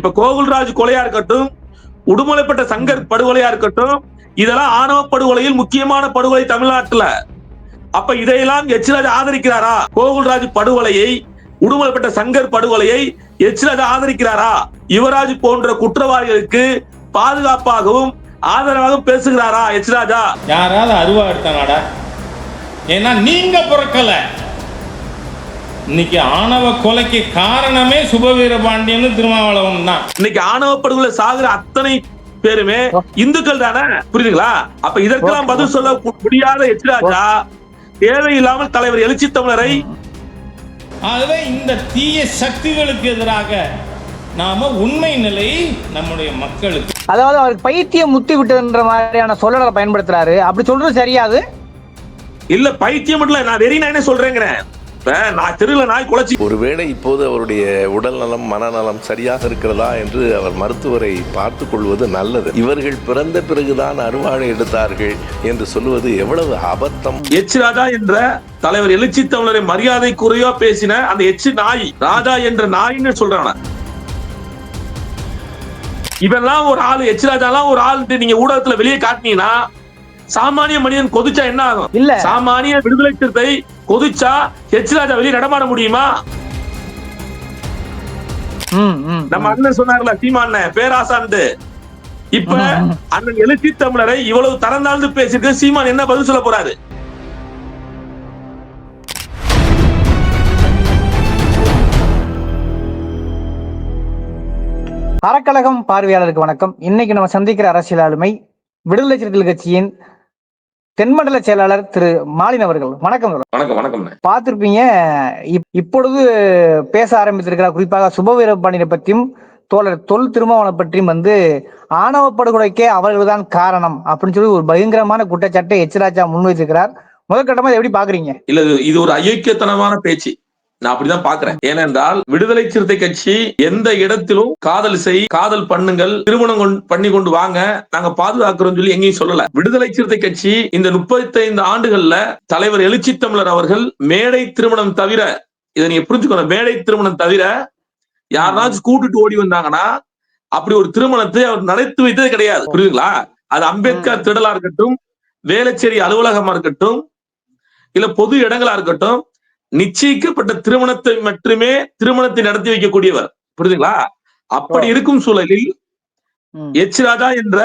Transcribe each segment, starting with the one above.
இப்ப கோகுல்ராஜ் கொலையா இருக்கட்டும் உடுமலைப்பட்ட சங்கர் படுகொலையா இருக்கட்டும் இதெல்லாம் ஆணவ படுகொலையில் முக்கியமான படுகொலை தமிழ்நாட்டுல. அப்ப இதையெல்லாம் எச்ராஜ் ஆதரிக்கிறாரா? கோகுல்ராஜ் படுகொலையை உடுமலைப்பட்ட சங்கர் படுகொலையை எச்ராஜ் ஆதரிக்கிறாரா? யுவராஜ் போன்ற குற்றவாளிகளுக்கு பாதுகாப்பாகவும் ஆதரவாக பேசுகிறாரா எச்ராஜா? யாராவது அருவா எடுத்தானாடா? ஏன்னா நீங்க பிறக்கல. இன்னைக்கு ஆணவ கொலைக்கு காரணமே சுபவீர பாண்டியன் திருமாவளவன் தான். இன்னைக்கு ஆணவ படுகொலை சாகுற அத்தனை பேருமே இந்துக்கள் தானே? புரியுதுங்களா? அப்ப இதற்கெல்லாம் பதில் சொல்ல முடியாத எச்ராஜா தேவையில்லாமல் தலைவர் எழுச்சி தமிழரை ஆகவே இந்த தீய சக்திகளுக்கு எதிராக நாம உண்மை நிலையை நம்முடைய மக்களுக்கு. அதாவது அவருக்கு பைத்தியம் முத்தி விட்டதுன்ற மாதிரியான சொல்லலை பயன்படுத்துறாரு. அப்படி சொல்றது சரியாது? இல்ல பைத்தியம் மட்டும் இல்ல, நான் வெறி நானே சொல்றேங்கிறேன். நான் தெருல நாய் குலைச்சி ஒருவேளை இப்போது அவருடைய உடல் நலம் மனநலம் சரியாக இருக்கிறதா என்று அவர் மருத்துவரை பார்த்து கொள்வது நல்லது. இவர்கள் பிறந்த பிறகுதான் அறுவாழை எடுத்தார்கள் என்று சொல்லுவது எவ்வளவு அபத்தம். எச் ராஜா என்ற தலைவர் எழுச்சி தமிழரை மரியாதை குறைவா பேசின அந்த எச் நாய் ராஜா என்ற நாயின்னு சொல்றான? இவெல்லாம் ஒரு ஆளு எச் ராஜாலாம் ஒரு ஆள் நீங்க ஊடகத்துல வெளியே காட்டினீங்கன்னா சாமானிய மனிதன் கொதிச்சா என்ன ஆகும்? இல்ல. சாமானிய விடுதலை சிறுத்தை கொதிச்சா எச் ராஜா வெளியே நடமாட முடியுமா? நம்ம அண்ணன் சொன்னார்ல சீமான் பேராசான்ட்டு. இப்ப. அண்ணன் எழுச்சி தமிழரை இவ்வளவு தரந்தாழ்ந்து பேசிட்டு சீமான் என்ன பதில் சொல்ல போறாரு? அறக்கழகம் பார்வையாளருக்கு வணக்கம். இன்னைக்கு நம்ம சந்திக்கிற அரசியல் ஆளுமை விடுதலை சிறுத்தைகள் கட்சியின் தென்மண்டல செயலாளர் திரு மாலின் அவர்கள். வணக்கம். வணக்கம் வணக்கம். பார்த்திருப்பீங்க. இப்- இப்பொழுது பேச ஆரம்பித்திருக்கிறார் குறிப்பாக சுபவீரபாண்டியனை பற்றியும் தோழர் தொல் திருமாவளவனை பற்றியும் வந்து ஆணவ படுகொலைக்கே அவர்கள்தான் காரணம் அப்படின்னு சொல்லி ஒரு பயங்கரமான குற்றச்சாட்டை எச்ராஜா முன்வைத்திருக்கிறார். முதற்கட்டமா எப்படி பாக்குறீங்க இல்ல இது ஒரு அயோக்கியத்தனமான பேச்சு. நான் அப்படிதான் பாக்குறேன் ஏனென்றால் விடுதலை சிறுத்தை கட்சி எந்த இடத்திலும் காதல் செய் காதல் பண்ணுங்கள் திருமணம் பண்ணி கொண்டு வாங்க நாங்க பாதுகாக்கிறோம் சொல்லி எங்கேயும் சொல்லல. விடுதலை சிறுத்தை கட்சி இந்த முப்பத்தைந்து ஆண்டுகள்ல தலைவர் எழுச்சி தமிழர் அவர்கள் மேடை திருமணம் தவிர இதை நீங்க புரிஞ்சுக்கணும் மேடை திருமணம் தவிர யாராச்சும் கூட்டிட்டு ஓடி வந்தாங்கன்னா அப்படி ஒரு திருமணத்தை அவர் நடத்தி வைத்தது கிடையாது. புரியுதுங்களா? அது அம்பேத்கர் திடலா இருக்கட்டும் வேளச்சேரி அலுவலகமா இருக்கட்டும் இல்ல பொது இடங்களா இருக்கட்டும் நிச்சயிக்கப்பட்ட திருமணத்தை மட்டுமே திருமணத்தை நடத்தி வைக்கக்கூடியவர். புரியுதுங்களா அப்படி இருக்கும் சூழலில். எச் ராஜா என்ற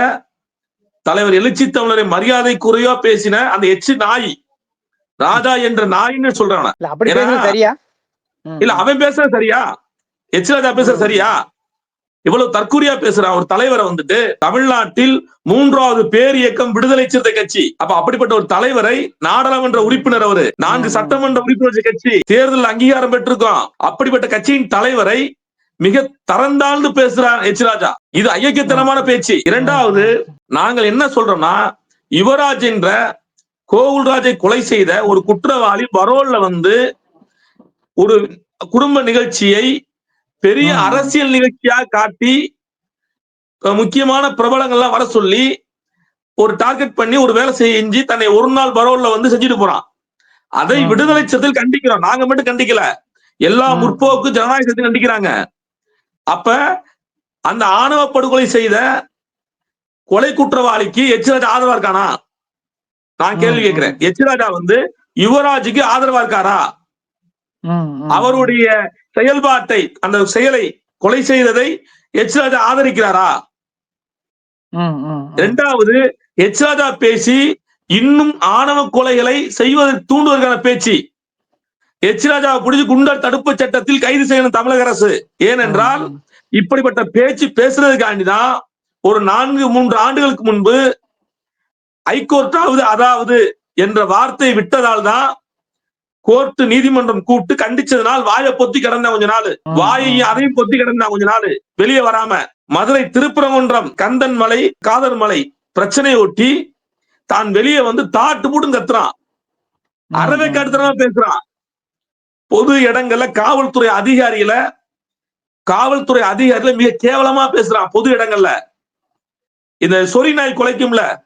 தலைவர் எழுச்சி தமிழரை மரியாதை குறைவா பேசின அந்த எச் நாய் ராஜா என்ற நாயின்னு சொல்றான். இல்ல அவன் பேசுறது சரியா? எச் ராஜா பேசுறது சரியா? இவ்வளவு தற்கூரியா பேசுறான். ஒரு தலைவரை வந்துட்டு தமிழ்நாட்டில் மூன்றாவது பேர் இயக்கம் விடுதலை சிறுத்தை கட்சி. அப்ப அப்படிப்பட்ட ஒரு தலைவரை நாடாளுமன்ற உறுப்பினர் அவரு நான்கு. சட்டமன்ற உறுப்பினர் கட்சி தேர்தல் அங்கீகாரம் பெற்றிருக்கோம். அப்படிப்பட்ட கட்சியின் தலைவரை மிக தரந்தாழ்ந்து பேசுறார் எச் ராஜா. இது ஐயக்கியத்தனமான பேச்சு. இரண்டாவது நாங்கள் என்ன சொல்றோம்னா யுவராஜ் என்ற கோகுல்ராஜை கொலை செய்த ஒரு குற்றவாளி பரோல்ல வந்து ஒரு குடும்ப நிகழ்ச்சியை பெரிய. அரசியல் நிகழ்ச்சியா காட்டி முக்கியமான பிரபலங்கள்லாம் வர சொல்லி ஒரு டார்கெட் பண்ணி ஒரு வேலை செஞ்சு தன்னை ஒரு நாள் பரோல்ல வந்து செஞ்சுட்டு போறான் அதை. விடுதலை சத்தில் கண்டிக்கிறோம் நாங்க மட்டும் கண்டிக்கல எல்லா. முற்போக்கு ஜனநாயக சக்தியும் கண்டிக்கிறாங்க அப்ப அந்த ஆணவ படுகொலை செய்த கொலை குற்றவாளிக்கு எச்ராஜா ஆதரவா இருக்கானா நான் கேள்வி கேட்கிறேன் எச்ராஜா வந்து யுவராஜுக்கு ஆதரவா இருக்காரா. அவருடைய செயல்பாட்டை அந்த செயலை கொலை செய்ததை எச் ராஜா ஆதரிக்கிறாரா. இரண்டாவது எச் ராஜா பேசி இன்னும் ஆணவ கொலைகளை செய்வதை தூண்டுவதற்கான பேச்சு. எச் ராஜாவை பிடிச்சு குண்டர் தடுப்பு சட்டத்தில் கைது செய்யணும் தமிழக அரசு. ஏனென்றால் இப்படிப்பட்ட பேச்சு பேசுறதுக்காண்டிதான் ஒரு நான்கு மூன்று ஆண்டுகளுக்கு முன்பு ஹைகோர்ட்டாவது அதாவது என்ற வார்த்தை விட்டதால் தான் கோர்ட் நீதிமன்றம் கூப்பிட்டு கண்டிச்சதுனால் வாயை பொத்தி கிடந்த கொஞ்ச நாள். வாயையும் அதையும் பொத்தி கிடந்தா கொஞ்ச நாள். வெளியே வராம. மதுரை திருப்பரங்குன்றம் கந்தன் மலை காதர் மலை பிரச்சனையை ஒட்டி தான் வெளியே வந்து தாட்டு போட்டு கத்துறான். அறவே. கடுத்தனமா பேசுறான். பொது இடங்கள்ல காவல்துறை அதிகாரிகளை காவல்துறை அதிகாரிகளை மிக கேவலமா பேசுறான் பொது இடங்கள்ல. இந்த சொறி நாய் குலைக்கும்ல.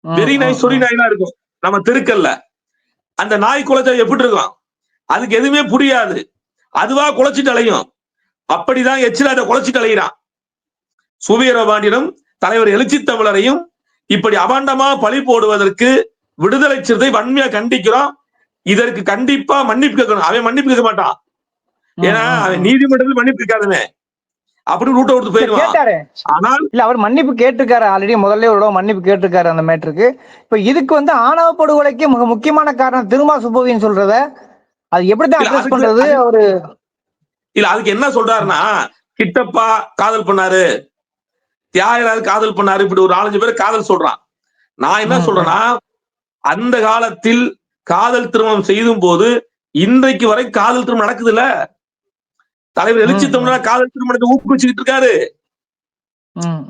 வெறி நாய் சொறி ம். நாய்லாம் இருக்கும். நம்ம தெருக்கல்ல அந்த நாய் குலைச்சா எப்படி இருக்கும் அதுக்கு எதுவுமே புரியாது. அதுவா குலைச்சிட்டு அலையும். அப்படிதான் எச்சிராஜா குலைச்சிட்டு அலைகிறான் சுவீரபாண்டியனும் தலைவர் எழுச்சி தமிழரையும் இப்படி அபாண்டமா பழி போடுவதற்கு விடுதலை சிறுத்தை வன்மையா கண்டிக்கிறோம். இதற்கு கண்டிப்பா மன்னிப்பு கேட்கணும். அவன் மன்னிப்பு கேட்க மாட்டான். ஏன்னா அவன் நீதிமன்றத்தில் மன்னிப்பு கேட்காதவன். அப்படி கொடுத்து போயிடுவான். கேட்டாரு. ஆனால் இல்ல அவர் மன்னிப்பு கேட்டிருக்காரு ஆல்ரெடி முதல்ல ஒரு மன்னிப்பு கேட்டிருக்காரு அந்த மேட்டருக்கு இப்ப இதுக்கு வந்து ஆணவ படுகொலைக்கு மிக முக்கியமான காரணம் திருமா சுப்பவின்னு சொல்றத அது எப்படிதான் அட்ரஸ் பண்றது? அவரு இல்ல அதுக்கு என்ன சொல்றாருன்னா கிட்டப்பா காதல் பண்ணாரு. தியாகராஜ் காதல் பண்ணாரு. இப்படி ஒரு நாலஞ்சு பேர் காதல் சொல்றான். நான் என்ன. சொல்றேன்னா அந்த காலத்தில் காதல் திருமணம் செய்தும் போது இன்றைக்கு வரை காதல் திருமணம் நடக்குது இல்ல தலைவர் எழுச்சி ம். தமிழர் காதல் திருமணத்தை ஊக்குவிச்சுக்கிட்டு இருக்காரு.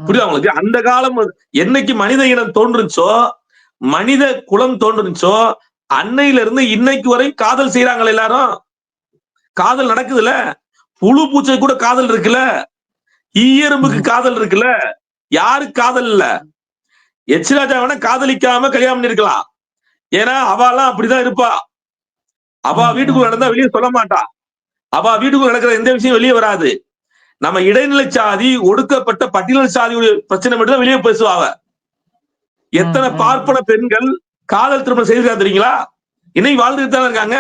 புரியுதா உங்களுக்கு? அந்த காலம் என்னைக்கு மனித இனம் தோன்றுச்சோ மனித குலம் தோன்றுச்சோ அன்னையில இருந்து இன்னைக்கு வரை காதல் செய்யறாங்க எல்லாரும். காதல் நடக்குதுல்ல? புழு பூச்சை கூட காதல் இருக்குல்ல? ஈயரும்புக்கு காதல் இருக்குல்ல? யாருக்கு காதல் இல்ல? எச்ராஜா வேணா காதலிக்காம கல்யாணம் பண்ணிருக்கலாம். ஏன்னா அவெல்லாம் அப்படிதான் இருப்பா. அவ வீட்டுக்குள்ள. நடந்தா வெளியே சொல்ல மாட்டா. அவ வீட்டுக்குள்ள நடக்கிற எந்த விஷயம் வெளியே வராது. நம்ம இடைநிலை சாதி ஒடுக்கப்பட்ட பட்டியல் சாதியுடைய பிரச்சனை மட்டும் தான் வெளியே பேசுவா அவ எத்தனை. பார்ப்பன பெண்கள் காதல் திருமணம் செய்திருக்கா தெரியுங்களா? இன்னைக்கு வாழ்ந்துட்டு தானே இருக்காங்க.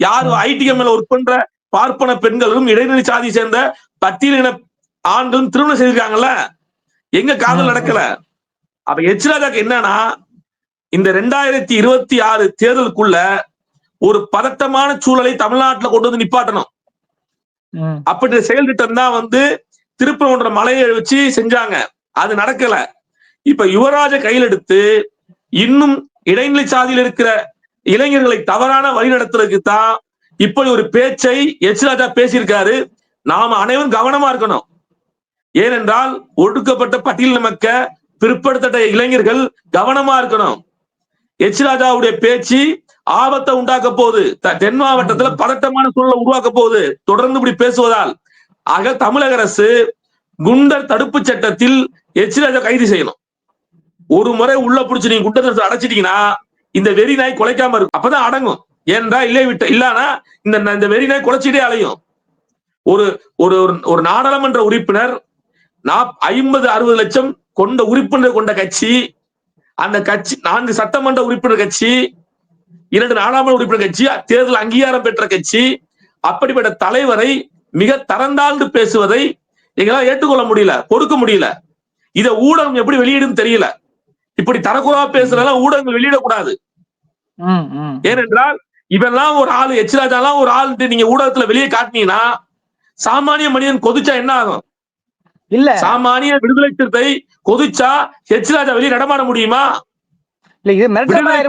யாரு ம். ஐடி கம்பெனில ஒர்க் பண்ற பார்ப்பன பெண்களும் இடைநிலை சாதி சேர்ந்த பட்டியலின ஆண்களும் திருமணம் செய்திருக்காங்கல்ல? எங்க காதல் நடக்கல? அப்ப எச்ராஜாக்கு என்னன்னா இந்த ரெண்டாயிரத்தி இருபத்தி ஆறு தேர்தலுக்குள்ள ஒரு பதட்டமான சூழலை தமிழ்நாட்டுல கொண்டு வந்து நிப்பாட்டணும். அப்படி செயல் திட்டம் தான் வந்து திருப்பரங்குன்ற மலையை வச்சு செஞ்சாங்க. அது நடக்கல. இப்ப யுவராஜ கையில் எடுத்து இன்னும் இடைநிலை சாதியில் இருக்கிற இளைஞர்களை தவறான வழி நடத்துறதுக்கு தான் இப்படி ஒரு பேச்சை எச் ராஜா பேசியிருக்காரு. நாம அனைவரும் கவனமா இருக்கணும். ஏனென்றால் ஒடுக்கப்பட்ட பட்டியல் நமக்க பிற்படுத்தப்பட்ட இளைஞர்கள் கவனமா இருக்கணும். எச் ராஜாவுடைய பேச்சு ஆபத்தை உண்டாக்க போகுது. தென் மாவட்டத்துல பதட்டமான சூழலை உருவாக்க போகுது. தொடர்ந்து இப்படி பேசுவதால் ஆக தமிழக அரசு குண்டர் தடுப்பு சட்டத்தில் எச் ராஜா கைது செய்யணும். ஒரு முறை உள்ள புடிச்சு நீங்க குண்டர் அடைச்சிட்டீங்கன்னா இந்த வெறி நாய் குலைக்காம இருக்கும் அப்பதான் அடங்கும். ஏன்றா இல்லை விட்ட இல்லனா இந்த இந்த வெறி நாய் குலைச்சிட்டே அலையும். ஒரு ஒரு ஒரு- ஒரு நாடாளுமன்ற உறுப்பினர் நாப் ஐம்பது அறுபது லட்சம் கொண்ட உறுப்பினர் கொண்ட கட்சி அந்த கட்சி நான்கு சட்டமன்ற உறுப்பினர் கட்சி இரண்டு நாடாளுமன்ற உறுப்பினர் கட்சி தேர்தல் அங்கீகாரம் பெற்ற கட்சி அப்படிப்பட்ட தலைவரை மிக தரந்தாழ்ந்து பேசுவதை எங்களால் ஏற்றுக்கொள்ள முடியல பொறுக்க முடியல. இத ஊடகம் எப்படி வெளியிடும் தெரியல. இப்படி தரக்குறவா பேசுறதெல்லாம் ஊடகங்கள் வெளியிடக்கூடாது. ஏனென்றால் இவெல்லாம் ஒரு ஆளு எச். ராஜாலாம் ஒரு ஆள் நீங்க ஊடகத்துல வெளியே காட்டினீங்கன்னா சாமானிய மனிதன் கொதிச்சா என்ன ஆகும்? இல்ல. சாமானிய விடுதலை சிறுத்தை கொதிச்சா எச் ராஜா வெளியே நடமாட முடியுமா? இல்ல இது மிரட்டுற மாதிரி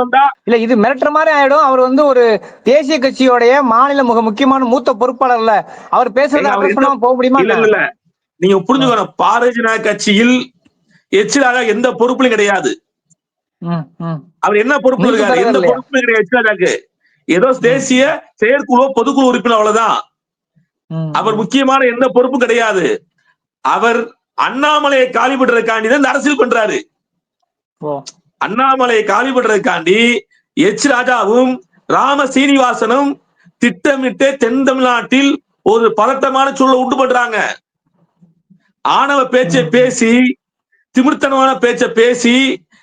வந்தா இல்ல இது மிரட்டுற மாதிரி ஆயிடும். அவர் வந்து ஒரு தேசிய கட்சியோடைய மாநில மிக முக்கியமான மூத்த பொறுப்பாளர்ல. அவர் பேசுறத அவர் போக முடியுமா? இல்ல இல்ல நீங்க புரிஞ்சுக்கணும். பாரதிய ஜனதா கட்சியில் எச் ராஜா எந்த பொறுப்புலையும் கிடையாது. அவர் என்ன பொறுப்புல நீதி இருக்காரு? எந்த? பொறுப்பும் கிடையாது எச் ராஜாக்கு ஏதோ தேசிய செயற்குழு பொதுக்குழு உறுப்பினர் அவ்வளவுதான். அவர் முக்கியமான எந்த பொறுப்பும் கிடையாது. அவர் அண்ணாமலையை காலி பண்றதுக்காண்டி தான் அரசியல் பண்றாரு. அண்ணாமலையை காலி பண்றதுக்காண்டி எச் ராஜாவும் ராம சீனிவாசனும் திட்டமிட்டு தென் தமிழ்நாட்டில் ஒரு பதட்டமான சூழலை உண்டு பண்றாங்க. ஆணவ பேச்சை பேசி திமிர்த்தனமான பேச்சை பேசி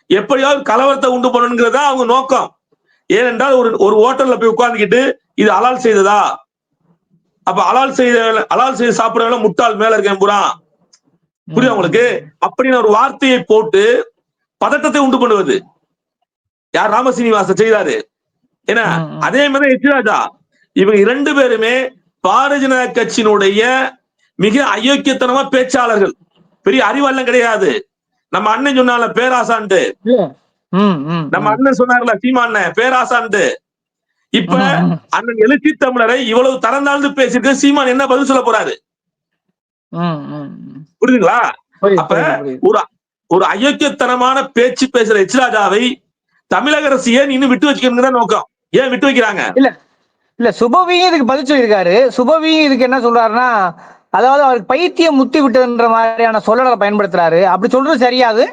எப்படியாவது கலவரத்தை உண்டு பண்ணணுங்கிறது தான் அவங்க நோக்கம். ஏனென்றால் ஒரு ஒரு ஹோட்டல்ல போய் உட்கார்ந்துக்கிட்டு இது அலால் செய்ததா? அப்ப அலால் செய்த அலால் செய்து சாப்பிடறவங்க முட்டாள் மேல இருக்கேன் புறா புரியுதா உங்களுக்கு? அப்படின்னு ஒரு வார்த்தையை போட்டு பதட்டத்தை உண்டு பண்ணுவது. யார் ராமசீனிவாசன் செய்தாரு? ஏன்னா. அதே மாதிரி எச் ராஜா இவங்க இரண்டு பேருமே பாரதிய ஜனதா கட்சியினுடைய மிக அயோக்கியத்தனமா பேச்சாளர்கள். பெரிய அறிவெல்லாம் கிடையாது. நம்ம அண்ணன் சொன்னால பேராசான்ட்டு நம்ம அண்ணன் சொன்னார்ல சீமாண்ணன் பேராசான்ட்டு இப்ப ம், ம், அண்ணன் எழுச்சி தமிழரை இவ்வளவு தரந்தாழ்ந்து பேசியிருக்க சீமான் என்ன பதில் சொல்ல போறாரு. புரியுதுங்களா? புரியுது, அப்ப. ஒரு ஒரு அயோக்கியத்தனமான பேச்சு பேசுற எச் ராஜாவை தமிழக அரசு ஏன் இன்னும் விட்டு வச்சுக்கணும் தான் நோக்கம்? ஏன் விட்டு வைக்கிறாங்க? இல்ல சுபவியும் இதுக்கு பதில் சொல்லியிருக்காரு. சுபவியும் இதுக்கு என்ன சொல்றாருன்னா அதாவது அவருக்கு பைத்தியம் முத்தி விட்டதுன்ற மாதிரியான சொல்லலை பயன்படுத்துறாரு. அப்படி சொல்றது சரியாது?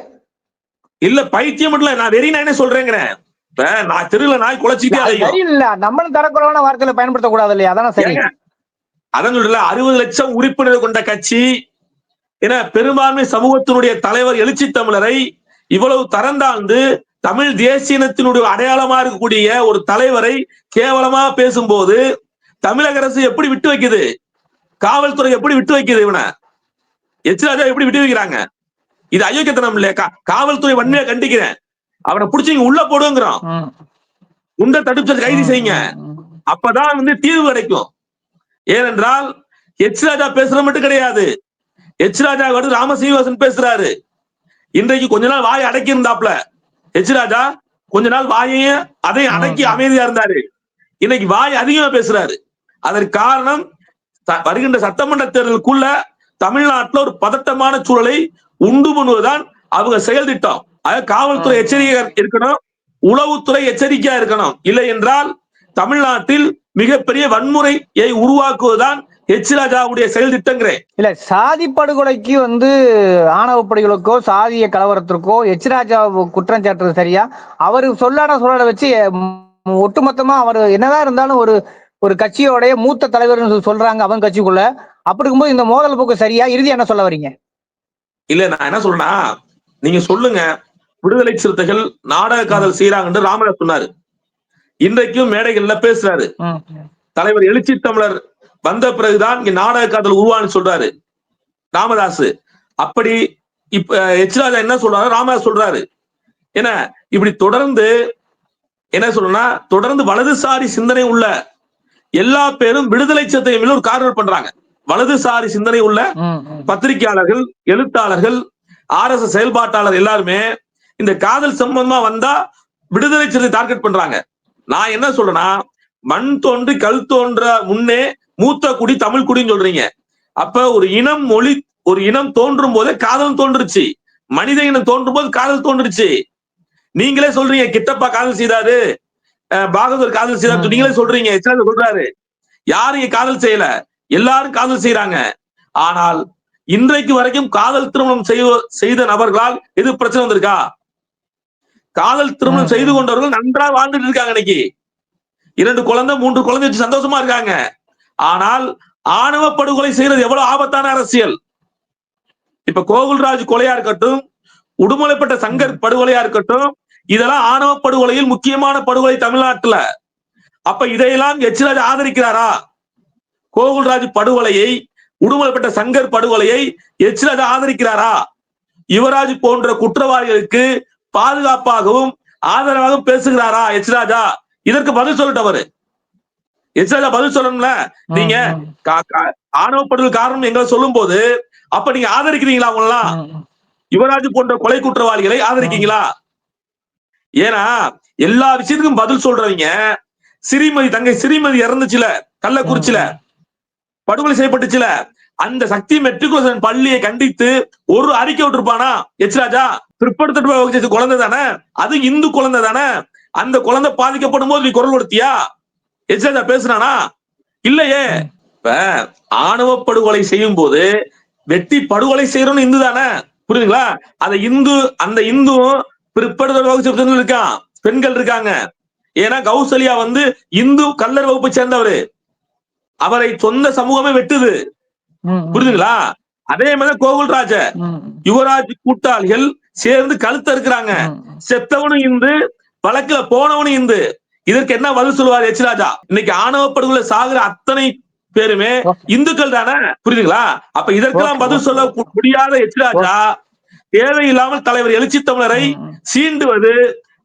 இல்ல பைத்தியம் மட்டும் இல்ல நான் வெறி நானே சொல்றேங்கிறேன். இப்ப நான் தெருல நாய் குலைச்சிட்டே இல்ல நம்மளும் தரக்குறவான வார்த்தையில பயன்படுத்த கூடாது இல்லையா? அதான சரி. அதான் சொல்றல அறுபது லட்சம் உறுப்பினர் கொண்ட கட்சி என பெரும்பான்மை சமூகத்தினுடைய தலைவர் எழுச்சி தமிழரை இவ்வளவு தரந்தாழ்ந்து தமிழ் தேசியனத்தினுடைய அடையாளமா இருக்கக்கூடிய ஒரு தலைவரை கேவலமா பேசும்போது தமிழக அரசு எப்படி விட்டு வைக்குது? காவல்துறை எப்படி விட்டு வைக்குது இவனை? எச் ராஜா எப்படி விட்டு வைக்கிறாங்க? இது அயோக்கியத்தனம் இல்லையா? காவல்துறை வன்மையா கண்டிக்கிறேன். அவனை புடிச்சு இங்க உள்ள போடுங்கிறோம் ம். உண்ட தடுப்பு கைது செய்யுங்க. அப்பதான் வந்து தீர்வு கிடைக்கும். ஏனென்றால் எச் ராஜா பேசுற மட்டும் கிடையாது. எச் ராஜா வந்து ராமசீனிவாசன் பேசுறாரு. இன்றைக்கு கொஞ்ச நாள் வாயை அடக்கி இருந்தாப்ல. எச் ராஜா கொஞ்ச நாள் வாயையும் அதையும் அடக்கி அமைதியா இருந்தாரு. இன்னைக்கு வாய் அதிகமா பேசுறாரு. அதற்கு காரணம் வருகின்ற சட்டமன்ற தேர்தலுக்குள்ள தமிழ்நாட்டுல ஒரு பதட்டமான சூழலை உண்டு பண்ணுவதுதான் அவங்க செயல் திட்டம். அதாவது காவல்துறை எச்சரிக்கையா இருக்கணும். உளவுத்துறை எச்சரிக்கையா இருக்கணும். இல்லை என்றால் தமிழ்நாட்டில் மிகப்பெரிய வன்முறையை உருவாக்குவதுதான் எச் ராஜாவுடைய செயல் திட்டங்கிறேன் இல்ல சாதி படுகொலைக்கு வந்து ஆணவ படுகொலைக்கோ சாதிய கலவரத்திற்கோ எச் ராஜா குற்றம் சாட்டுறது சரியா? அவரு சொல்லாட சொல்லாட வச்சு ஒட்டுமொத்தமா அவர் என்னதான் இருந்தாலும் ஒரு ஒரு கட்சியோடைய மூத்த தலைவர்னு சொல்லி சொல்றாங்க அவன் கட்சிக்குள்ள. அப்படி இருக்கும்போது இந்த மோதல் போக்கு சரியா? இறுதி என்ன சொல்ல வரீங்க? இல்ல நான் என்ன சொல்றேன்னா நீங்க சொல்லுங்க விடுதலை சிறுத்தைகள் நாடக காதல் செய்யறாங்கன்னு ராமதாஸ் சொன்னாரு. இன்றைக்கும் மேடைகள்ல பேசுறாரு. தலைவர் எழுச்சி தமிழர் வந்த பிறகுதான் இங்க நாடக காதல் உருவான்னு சொல்றாரு. ராமதாஸ் அப்படி இப்ப எச் ராஜா என்ன சொல்றாரு ராமதாஸ் சொல்றாரு. என்ன? இப்படி தொடர்ந்து என்ன சொல்றேன்னா தொடர்ந்து வலதுசாரி சிந்தனை உள்ள எல்லா பேரும் விடுதலை சிறுத்தைகள் மேல ஒரு காரணம் பண்றாங்க. வலதுசாரி சிந்தனை உள்ள. பத்திரிகையாளர்கள் எழுத்தாளர்கள் ஆர் எஸ் செயல்பாட்டாளர் எல்லாருமே இந்த காதல் சம்பந்தமா வந்தா விடுதலை சிறுத்தை டார்கெட் பண்றாங்க. நான் என்ன சொல்றேன்னா மண் தோன்றி கல் தோன்ற முன்னே மூத்த குடி தமிழ் குடின்னு சொல்றீங்க. அப்ப ஒரு இனம் மொழி ஒரு இனம் தோன்றும் போதே காதல் தோன்றுச்சு மனித இனம் தோன்றும் போது காதல் தோன்றுச்சு நீங்களே சொல்றீங்க கிட்டப்பா காதல் செய்தாரு. அஹ் காதல் செய்தாரு நீங்களே சொல்றீங்க சொல்றாரு. யாரும் இங்க காதல் செய்யல. எல்லாரும் காதல் செய்யறாங்க ஆனால் இன்றைக்கு வரைக்கும் காதல் திருமணம் செய்வ- செய்த நபர்களால் எது பிரச்சனை வந்திருக்கா? காதல் திருமணம். செய்து கொண்டவர்கள் நன்றா வாழ்ந்துட்டு இருக்காங்க இன்னைக்கு. இரண்டு குழந்தை மூன்று குழந்தை வச்சு சந்தோஷமா இருக்காங்க. ஆனால் ஆணவ படுகொலை செய்யறது எவ்வளவு ஆபத்தான அரசியல். இப்ப கோகுல்ராஜ் கொலையா இருக்கட்டும் உடுமலைப்பட்ட சங்கர் படுகொலையா இருக்கட்டும் இதெல்லாம் ஆணவ படுகொலையில் முக்கியமான படுகொலை தமிழ்நாட்டுல. அப்ப இதையெல்லாம் எச்ராஜ் ஆதரிக்கிறாரா? கோகுல்ராஜ் படுகொலையை உடுமலைப்பட்ட சங்கர் படுகொலையை எச்ராஜ் ஆதரிக்கிறாரா? யுவராஜ் போன்ற குற்றவாளிகளுக்கு பாதுகாப்பாகவும் ஆதரவாகவும் பேசுகிறாரா எச்ராஜா இதற்கு பதில் சொல்லட்டும் அவரு. எச்ராஜா பதில் சொல்லணும்ல? நீங்க ம், கா- கா- ஆணவ படுகொலை காரணம் எங்களை சொல்லும் போது அப்ப நீங்க ஆதரிக்கிறீங்களா அவங்களெல்லாம்? ம், ம். யுவராஜ் போன்ற கொலை குற்றவாளிகளை ஆதரிக்கீங்களா ஏன்னா எல்லா விஷயத்துக்கும் பதில் சொல்றவங்க சிறிமதி தங்கை சிறிமதி இறந்துச்சுல கள்ளக்குறிச்சில படுகொலை செய்யப்பட்டுச்சுல அந்த சக்தி மெட்ரிகுலேஷன் பள்ளியை கண்டித்து ஒரு அறிக்கை விட்டுருப்பானா? எச்ராஜா பிற்படுத்தப்பட்ட வகுப்பு குழந்தை தானே? அது இந்து குழந்தை தானே? அந்த குழந்தை பாதிக்கப்படும் போது நீ குரல் கொடுத்தியா? எச்ராஜா பேசுனானா? இல்லையே. இப்ப ஆணவ படுகொலை செய்யும் போது வெட்டி படுகொலை செய்யறோம்னு இந்து தானே? புரியுதுங்களா? அந்த இந்து அந்த இந்துவும் பிற்படுத்தப்பட்ட வகுப்பு இருக்கான் பெண்கள் இருக்காங்க. ஏன்னா கௌசல்யா வந்து இந்து கல்லர் வகுப்பை சேர்ந்தவர். அவரை சொந்த சமூகமே வெட்டுது. புரியுதுங்களா அதே மாதிரி கோகுல்ராஜ யுவராஜ் கூட்டாளிகள் சேர்ந்து கழுத்த இருக்கிறாங்க. செத்தவனும் இந்து வழக்குல போனவனும் இந்து. இதற்கு என்ன பதில் சொல்லுவார் எச் ராஜா? இன்னைக்கு ஆணவ படுகொலை சாகுற அத்தனை பேருமே. இந்துக்கள் தானே? புரியுதுங்களா அப்ப இதற்கெல்லாம் பதில் சொல்ல முடியாத எச் ராஜா தேவையில்லாமல் தலைவர் எழுச்சி தமிழரை. சீண்டுவது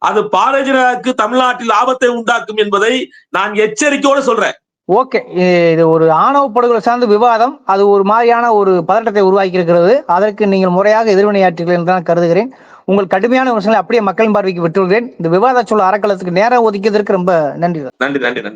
அது பாரதிய ஜனதாவுக்கு தமிழ்நாட்டில் ஆபத்தை உண்டாக்கும் என்பதை நான் எச்சரிக்கையோட சொல்றேன். ஓகே இது ஒரு ஆணவ படுகொலை சார்ந்த விவாதம். அது ஒரு மாதிரியான ஒரு பதட்டத்தை உருவாக்கி இருக்கிறது அதற்கு நீங்கள் முறையாக எதிர்வினையாற்றீர்கள் என்று தான் கருதுகிறேன். உங்கள் கடுமையான விமர்சனங்களை அப்படியே மக்களின் பார்வைக்கு விட்டுள்ளேன் இந்த விவாத சொல்ல அறக்கலத்துக்கு நேரம் ஒதுக்கியதற்கு ரொம்ப நன்றி நன்றி நன்றி நன்றி.